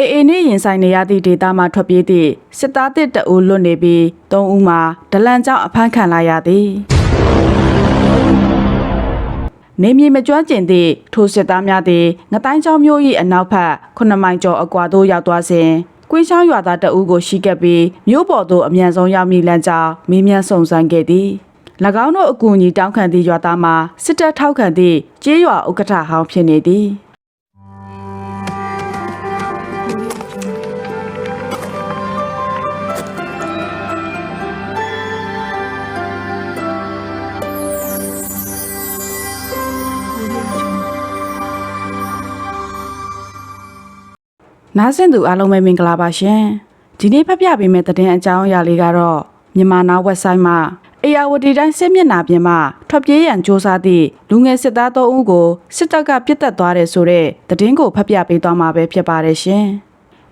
အေအေနဲ့ရင်ဆိုင်နေရသည့်ဒေတာမှထွက်ပြေးသည့်စစ်သားတစ်တအူလွတ်နေပြီး၃ဦးမှာဒလန်ကြောင့်အဖမ်းခံလိုက်ရသည်နေမြေမကျွမ်းကျင်သည့်ထိုစစ်သားများသည်ငတိုင်းချောင်းမျိုး၏အနောက်ဘက်9မိုင်ကျော်အကွာသို့ရောက်သွားစဉ်ကွင်းချောင်းရွာသားတအူးကိုရှိကပ်ပြီးမြို့ပေါ်သို့အမြန်ဆုံးရောက်မိလမ်းကြောင်းမင်းမြန်စုံစမ်းခဲ့သည်၎င်းတို့အကူအညီတောင်းခံသည့်ရွာသားမှာစစ်တပ်ထောက်ခံသည့်ကျေးရွာဥက္ကဋ္ဌဟောင်းဖြစ်နေသည် နားဆင်သူအားလုံးပဲမင်္ဂလာပါရှင်ဒီနေ့ဖတ်ပြပေးမယ့်သတင်းအကြောင်းအရာလေးကတော့မြန်မာနာ website မှာအေယာဝတီတိုင်းစစ်မျက်နှာပြင်မှာထွက်ပြေးရန်စ조사သည့်လူငယ်စစ်သား၃ဦးကိုစစ်တပ်ကပြစ်တက်သွားတယ်ဆိုတဲ့သတင်းကိုဖတ်ပြပေးသွားမှာပဲဖြစ်ပါတယ်ရှင်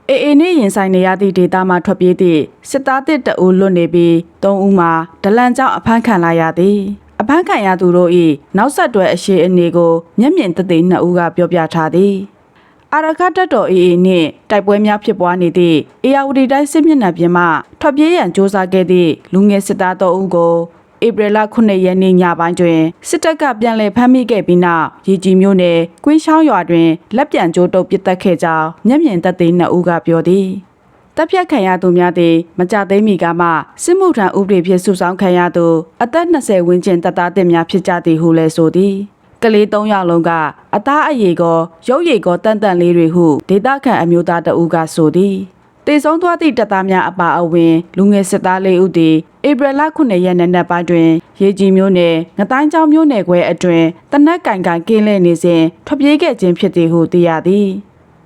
အေအေနဲ့ရင်ဆိုင်နေရသည့်ဒေတာမှထွက်ပြေးသည့်စစ်သားတစ်တအူလွတ်နေပြီး၃ဦးမှာဒလန်ကြောင့်အဖမ်းခံလိုက်ရသည်အဖမ်းခံရသူတို့၏နောက်ဆက်တွဲအရှိအနေကိုမျက်မြင်သက်သေနှစ်ဦးကပြောပြထားသည် အာရခတက်တော်အေအေနှင့်တိုက်ပွဲများဖြစ်ပွားနေသည့်အေယာဝတီတိုင်းစစ်မျက်နှာပြင်မှထွက်ပြေးရန်စ조사ခဲ့သည့်လူငယ်စစ်သား၃ဦးကိုဧပြီလ9ရက်နေ့ညပိုင်းတွင်စစ်တပ်ကပြန်လည်ဖမ်းမိခဲ့ပြီးနောက်ရည်ကြီးမျိုးနယ်ကွင်းချောင်းရွာတွင်လက်ပြန်ကျိုးတုပ်ပစ်တက်ခဲ့ကြောင်းမျက်မြင်သက်သေနှစ်ဦးကပြောသည်တပ်ဖြတ်ခံရသူများသည်မကြသိမီကမှစစ်မှုထမ်းဥပဒေဖြင့်စုဆောင်းခံရသူအသက်20ဝန်းကျင်တပ်သားတင်များဖြစ်ကြသည်ဟုလည်းဆိုသည် ကလေး၃ယောက်လုံးကအသားအရေကောရုပ်ရည်ကောတန်တန်လေးတွေဟုဒေတာခန့်အမျိုးသားတဦးကဆိုသည်တေဆုံးသွားသည့်တပ်သားများအပါအဝင်လူငယ်စစ်သားလေးဦးသည်ဧပြီလ9ရက်နေ့နက်ပိုင်းတွင်ရေကြီးမျိုးနယ်ငတိုင်းချောင်းမျိုးနယ်ခွဲအတွင်တနက်ကင်ကန်ကင်းလဲနေစဉ်ထွက်ပြေးခဲ့ခြင်းဖြစ်သည်ဟုသိရသည်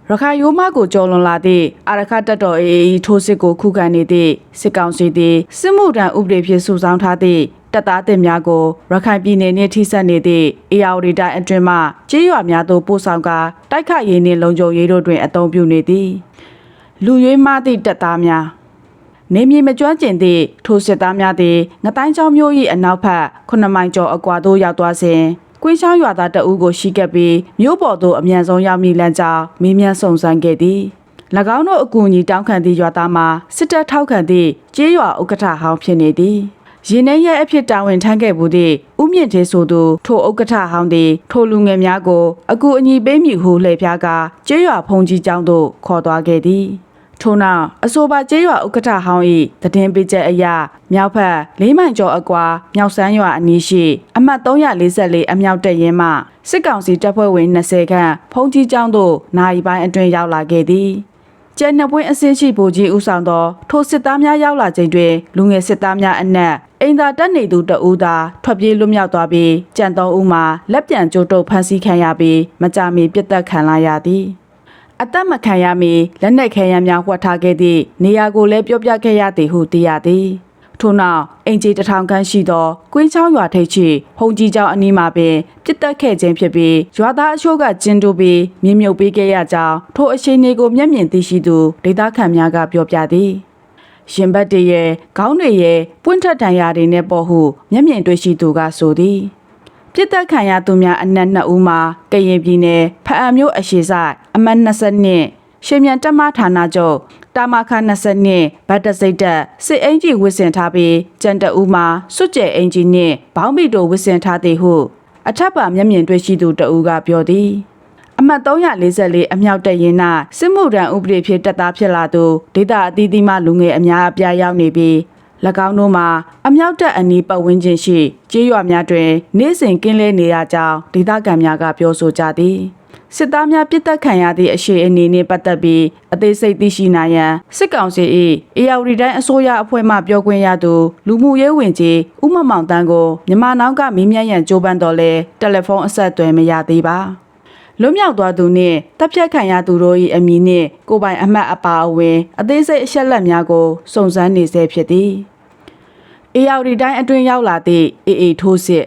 ရခိုင်ရိုးမကိုကြော်လွန်လာသည့်အာရခတက်တော်အေအေထိုးစစ်ကိုခုခံနေသည့်စစ်ကောင်စီသည်စစ်မှုထမ်းဥပဒေဖြင့်စုဆောင်းထားသည့် တပ်သားတင်များကိုရခိုင်ပြည်နယ်နှင့်ထိစပ်နေသည့်အေယာဝတီတိုင်းအတွင်းမှကျေးရွာများသို့ပို့ဆောင်ကာတိုက်ခတ်ရေးနှင့်လုံခြုံရေးတို့တွင်အသုံးပြုနေသည်လူရွေးမသည့်တပ်သားများနေမြေမကျွမ်းကျင်သည့်ထိုစစ်သားများသည်ငတိုင်းချောင်းမျိုး၏အနောက်ဘက်9မိုင်ကျော်အကွာသို့ရောက်သွားစဉ်ကွင်းချောင်းရွာသားတအူးကိုရှိကပ်ပြီးမြို့ပေါ်သို့အမြန်ဆုံးရောက်မိလမ်းကြောင်းမင်းမြန်စုံစမ်းခဲ့သည်၎င်းတို့အကူအညီတောင်းခံသည့်ရွာသားမှာစစ်တပ်ထောက်ခံသည့်ကျေးရွာဥက္ကဋ္ဌဟောင်းဖြစ်နေသည် ရင်းနှဲရဲအဖြစ်တာဝန်ထမ်းခဲ့မှုသည့်ဥမြင့်သေးဆိုသူထိုဥက္ကဋ္ဌဟောင်းသည်ထိုလူငယ်များကိုအကူအညီပေးမည်ဟုလှည့်ပြားကာကျေးရွာဖုန်ကြီးကျောင်းသို့ခေါ်သွားခဲ့သည်ထို့နောက်အဆိုပါကျေးရွာဥက္ကဋ္ဌဟောင်း၏တည်င်းပေးချက်အရမြောက်ဖက်၄မိုင်ကျော်အကွာမြောက်စမ်းရွာအနီးရှိ အမှတ်344အမြောက်တပ်ရင်းမှစစ်ကောင်စီတပ်ဖွဲ့ဝင်20ခန့်ဖုန်ကြီးကျောင်းသို့နိုင်ပိုင်းအတွင်းရောက်လာခဲ့သည် ကျန်နှစ်ပွင့်အစင်းရှိဗိုလ်ကြီးဦးဆောင်သောထိုစစ်သားများရောက်လာချိန်တွင်လူငယ်စစ်သားများအနက်အိမ်သာတက်နေသူတအူးသာထွက်ပြေးလွတ်မြောက်သွားပြီးကြံတော်ဦးမှာလက်ပြန်ကျိုးတုပ်ဖမ်းဆီးခံရပြီးမကြမီပြစ်တက်ခံလာရသည်အသက်မခံရမီလက်နက်ခဲယမ်းများဝှက်ထားခဲ့သည့်နေရာကိုလည်းပြောပြခဲ့ရသည်ဟုသိရသည် ထို့နောက်အင်ဂျီတထောင်ခန့်ရှိသောကွင်းချောင်းရွာထိပ်ရှိဖုန်ကြီးကျောင်းအနီးမှာပင်ပြစ်တက်ခဲ့ခြင်းဖြစ်ပြီးရွာသားအချို့ကကျင်းတူပြီးမြင်းမြုပ်ပေးခဲ့ရကြောင်းထိုအရှိန်တွေကိုမျက်မြင်သိရှိသူဒေသခံများကပြောပြသည်ရင်ဘတ်တည်းရဲ့ခေါင်းတွေရဲ့ပွင့်ထက်တန်ရာတွေနဲ့ပေါ်ဟုမျက်မြင်တွေ့ရှိသူကဆိုသည်ပြစ်တက်ခံရသူများအနက်2ဦးမှာကရင်ပြည်နယ်ဖအံမြို့အရှိဆိုင်အမှတ်22ရှင်မြန်တက်မဌာနချုပ် တာမခ22ဗတ်တစိတ်တက်စစ်အင်ကြီးဝစ်စင်ထားပြီးကြံတအူးမှာစွတ်ကျဲအင်ကြီးနှင့်ဘောင်းမီတိုဝစ်စင်ထားသည်ဟုအထက်ပါမျက်မြင်တွေ့ရှိသူတဦးကပြောသည်အမှတ်344အမြောက်တရင်နာစစ်မှုထမ်းဥပဒေဖြင့်တက်သားဖြစ်လာသူဒေတာအသီးသီးမှလူငယ်အများအပြားရောက်နေပြီး၎င်းတို့မှာအမြောက်တက်အနီးပတ်ဝန်းကျင်ရှိကျေးရွာများတွင် နေ့စဉ်ကင်းလဲနေရကြောင်းဒေသခံများကပြောဆိုကြသည် စစ်သားများပြစ်တက်ခံရသည့်အရှိအနေနှင့်ပတ်သက်ပြီးအသေးစိတ်သိရှိနိုင်ရန်စစ်ကောင်စီ၏အေယာဝတီတိုင်းအစိုးရအဖွဲ့မှပြောခွင့်ရသူလူမှုရေးဝင်ကြီးဦးမမောင်တန်းကိုမြန်မာနောက်ကမေးမြန်းရန်ကြိုးပမ်းတော်လဲတယ်လီဖုန်းအဆက်အသွယ်မရသေးပါလွတ်မြောက်သွားသူနှင့်တပ်ဖြတ်ခံရသူတို့၏အမည်နှင့်ကိုယ်ပိုင်အမှတ်အပါအဝင် အသေးစိတ်အချက်လက်များကိုစုံစမ်းနေဆဲဖြစ်သည်။အေယာဝတီတိုင်းအတွင်းရောက်လာသည့်အေအေထိုးစစ်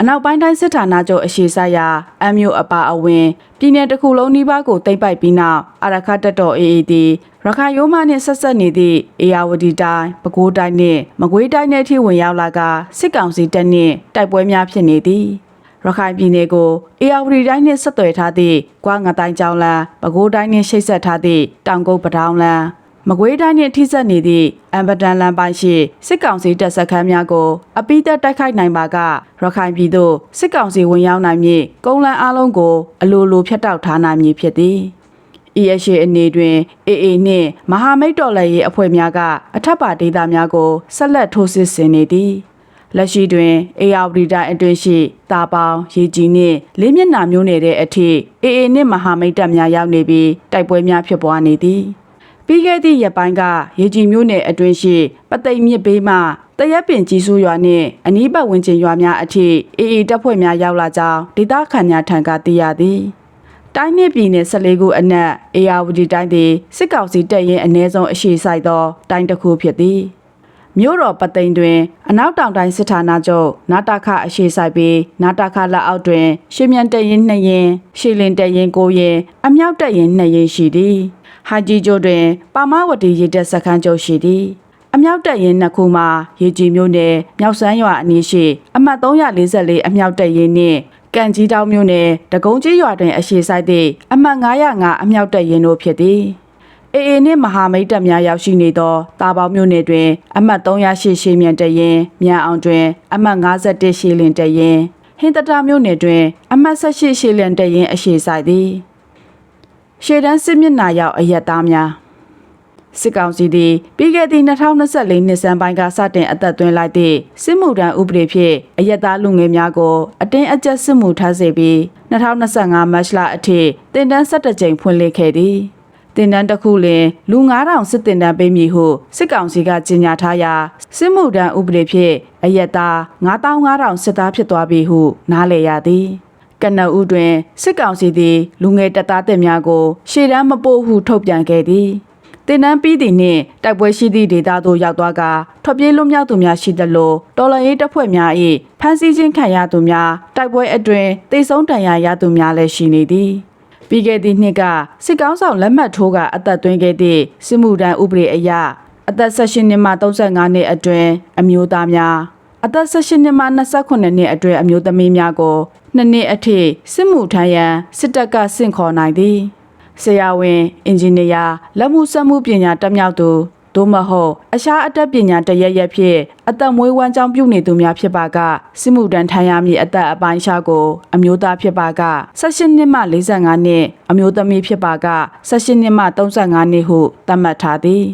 အနောက်ပိုင်းတိုင်းစစ်ဌာနချုပ်အရှိဆိုင်ရာအမ်မျိုးအပါအဝင်ပြည်내တစ်ခုလုံးနှီးပါးကိုတိမ့်ပိုက်ပြီးနောက်အာရခတက်တော်အေအေသည်ရခိုင်ရိုးမနှင့်ဆက်ဆက်နေသည့်အေယာဝတီတိုင်းပဲခူးတိုင်းနှင့်မကွေးတိုင်းနှင့်ထိဝင်ရောက်လာကစစ်ကောင်စီတပ်နှင့်တိုက်ပွဲများဖြစ်နေသည်။ရခိုင်ပြည်နယ်ကိုအေရဝတီတိုင်းနှင့်ဆက်သွယ်ထားသည့်ကွာငတိုင်းကျောင်းလမ်းပဲခူးတိုင်းနှင့်ချိတ်ဆက်ထားသည့်တောင်ကုတ်ပတောင်းလမ်း မကွေးတိုင်းနှင့်ထိစပ်နေသည့်အမ်ဘတန်လမ်းပိုင်းရှိစစ်ကောင်စီတပ်စခန်းများကိုအပိသက်တိုက်ခိုက်နိုင်ပါကရခိုင်ပြည်သို့စစ်ကောင်စီဝင်ရောက်နိုင်မည့်ကုန်းလမ်းအလုံးကိုအလိုလိုဖျက်တောက်ထားနိုင်မည်ဖြစ်သည် ESA အနေတွင် AA နှင့်မဟာမိတ်တော်လှန်ရေးအဖွဲ့များကအထက်ပါဒေသများကိုဆက်လက်ထိုးစစ်ဆင်နေသည်လက်ရှိတွင် ARD တိုင်းအတွင်းရှိတာပေါင်ရေကြီးနှင့်လေးမျက်နှာမျိုးနယ်တဲ့အထိ AA နှင့်မဟာမိတ်တပ်များရောက်နေပြီးတိုက်ပွဲများဖြစ်ပွားနေသည် ပြီးခဲ့သည့်ရက်ပိုင်းကရေကြီးမျိုးနယ်အတွင်းရှိပသိမ်မြစ်ဘေးမှတရက်ပင်ကြီးစိုးရွာနှင့်အနီးပတ်ဝန်းကျင်ရွာများအထိ AA တပ်ဖွဲ့များရောက်လာကြောင်းဒေသခံများထံကသိရသည်တိုင်းနှစ်ပြည်နယ်14ခုအနက်အေယာဝတီတိုင်းသည်စစ်ကောင်စီတပ်ရင်အ ਨੇ ဆုံးအရှိဆိုင်သောတိုင်းတစ်ခုဖြစ်သည် မြို့တော်ပသိမ်တွင် အနောက်တောင်တိုင်းစစ်ဌာနချုပ်နာတာခအရှိဆိုင်ပြီးနာတာခလက်အောက်တွင် ရှေမြန်တပ်ရင်2ရင်ရှေလင်တပ်ရင်9ရင်အမြောက်တပ်ရင်2ရင်ရှိသည်ဟာကြီးကျိုးတွင်ပါမဝတီရေတပ်စခန်းချုပ်ရှိသည်အမြောက်တပ်ရင်နှစ်ခုမှာရေကြီးမျိုးနယ်မြောက်စမ်းရွာအနီးရှိအမှတ်344အမြောက်တပ်ရင်နှင့်ကံကြီးတောင်မျိုးနယ်တကုံကြီးရွာတွင်အရှိဆိုင်သည့်အမှတ်905အမြောက်တပ်ရင်တို့ဖြစ်သည် အေအေနှင့်မဟာမိတ်တပ်များရောက်ရှိနေသောတာပေါမျိုးနယ်တွင် အမှတ်308ရှေမြန်တပ်ရင်မြန်အောင်တွင် အမှတ်51ရှေလင်တပ်ရင်ဟင်တတာမျိုးနယ်တွင် အမှတ်18ရှေလင်တပ်ရင်အရှိဆိုင်သည်ရှေတန်းစစ်မျက်နှာရောက်အရက်သားများစစ်ကောင်စီသည်ပြီးခဲ့သည့်2024နှစ်စံပိုင်းကစတင်အသက်သွင်းလိုက်သည့်စစ်မှုထမ်းဥပဒေဖြင့်အရက်သားလူငယ်များကိုအတင်းအကျပ်စစ်မှုထမ်းစေပြီး2025မတ်လအထိတင်ဒန်း17ကြိမ်ဖွင့်လှစ်ခဲ့သည် တင်ဒန်းတစ်ခုလင်လူ9000စစ်တင်ဒန်းပေးမည်ဟုစစ်ကောင်စီကကြေညာထားရာစစ်မှုထမ်းဥပဒေဖြင့်အရက်သား9500စစ်သားဖြစ်သွားပြီဟု နားလည်ရသည်ကနအူတွင်စစ်ကောင်စီသည် လူငယ်တပ်သားတပ်များကို ရှေ့တန်းမပို့ဟုထုတ်ပြန်ခဲ့သည်တင်နန်းပြီးသည့်နှင့်တိုက်ပွဲရှိသည့်ဒေသသို့ရောက်သွားကထွက်ပြေးလွတ်မြောက်သူများရှိသလိုတော်လန်ရေးတပ်ဖွဲ့များ၏ဖမ်းဆီးခြင်းခံရသူများတိုက်ပွဲအတွင်တိတ်ဆုံးတန်ရာရသူများလည်းရှိနေသည် ပြီးခဲ့သည့်နှစ်ကစစ်ကောင်းဆောင်လက်မှတ်ထိုးကအသက်သွင်းခဲ့သည့်စစ်မှုထမ်းဥပဒေအရအသက်16နှစ်မှ35နှစ်အတွင်းအမျိုးသားများအသက်18နှစ်မှ29နှစ်အတွင်းအမျိုးသမီးများကိုနှစ်နှစ်အထိစစ်မှုထမ်းရန်စစ်တပ်ကဆင့်ခေါ်နိုင်သည်ဆရာဝန်အင်ဂျင်နီယာလက်မှုစက်မှုပညာတက်မြောက်သူ သို့မဟုတ်အခြားအတတ်ပညာတရရက်ဖြင့်အသက်မွေးဝမ်းကြောင်းပြုနေသူများဖြစ်ပါကစစ်မှုထမ်းထမ်းရမည့်အသက်အပိုင်းခြားကိုအမျိုးသားဖြစ်ပါက18နှစ်မှ45နှစ်အမျိုးသမီးဖြစ်ပါက18နှစ်မှ35နှစ်ဟုသတ်မှတ်ထားသည်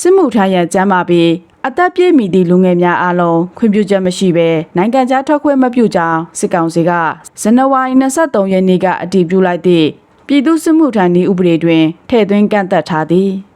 စစ်မှုထမ်းရန်ကျမ်းမာပြီးအသက်ပြည့်မီသည့်လူငယ်များအားလုံးခွင့်ပြုချက်မရှိဘဲနိုင်ငံခြားထွက်ခွင့်မပြုကြောင်းစစ်ကောင်စီကဇန်နဝါရီ23ရက်နေ့ကအတည်ပြုလိုက်သည့်ပြည်သူ့စစ်မှုထမ်းနည်းဥပဒေတွင်ထည့်သွင်းကန့်သက်ထားသည်။